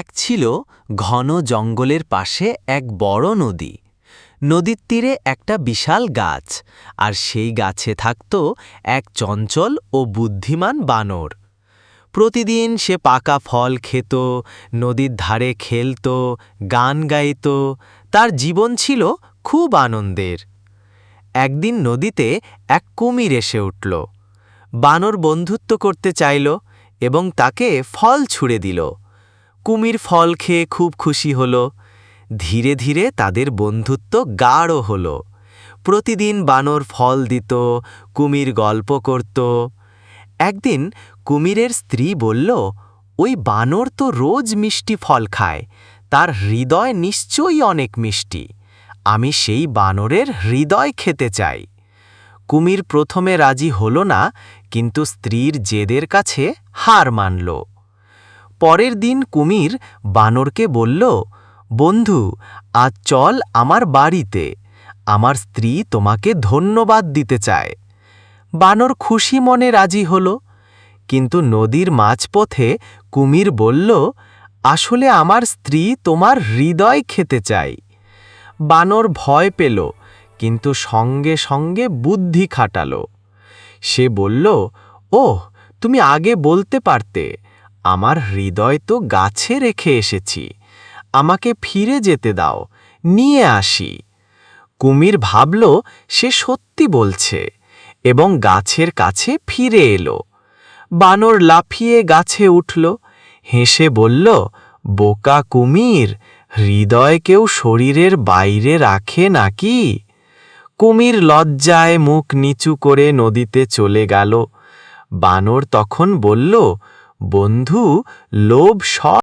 এক ছিল ঘন জঙ্গলের পাশে এক বড় নদী। নদীর তীরে একটা বিশাল গাছ, আর সেই গাছে থাকত এক চঞ্চল ও বুদ্ধিমান বানর। প্রতিদিন সে পাকা ফল খেত, নদীর ধারে খেলত, গান গাইত, তার জীবন ছিল খুব আনন্দের। একদিন নদীতে এক কুমির এসে উঠল। বানর বন্ধুত্ব করতে চাইল এবং তাকে ফল ছুঁড়ে দিল। কুমির ফল খেয়ে খুব খুশি হল। ধীরে ধীরে তাদের বন্ধুত্ব গাঢ় হল। প্রতিদিন বানর ফল দিত, কুমির গল্প করত। একদিন কুমিরের স্ত্রী বলল, ওই বানর তো রোজ মিষ্টি ফল খায়, তার হৃদয় নিশ্চয়ই অনেক মিষ্টি। আমি সেই বানরের হৃদয় খেতে চাই। কুমির প্রথমে রাজি হল না, কিন্তু স্ত্রীর জেদের কাছে হার মানল। পরের দিন কুমির বানরকে বলল, বন্ধু, আজ চল আমার বাড়িতে। আমার স্ত্রী তোমাকে ধন্যবাদ দিতে চায়। বানর খুশি মনে রাজি হল, কিন্তু নদীর মাঝপথে কুমির বলল, আসলে আমার স্ত্রী তোমার হৃদয় খেতে চাই বানর ভয় পেল, কিন্তু সঙ্গে সঙ্গে বুদ্ধি খাটালো। সে বলল, ওহ, তুমি আগে বলতে পারতে। আমার হৃদয় তো গাছে রেখে এসেছি। আমাকে ফিরে যেতে দাও, নিয়ে আসি। কুমির ভাবল, সে সত্যি বলছে, এবং গাছের কাছে ফিরে এলো। বানর লাফিয়ে গাছে উঠল, হেসে বলল, বোকা কুমির, হৃদয় কেউ শরীরের বাইরে রাখে নাকি? কুমির লজ্জায় মুখ নিচু করে নদীতে চলে গেল। বানর তখন বলল বন্ধু লোভ সব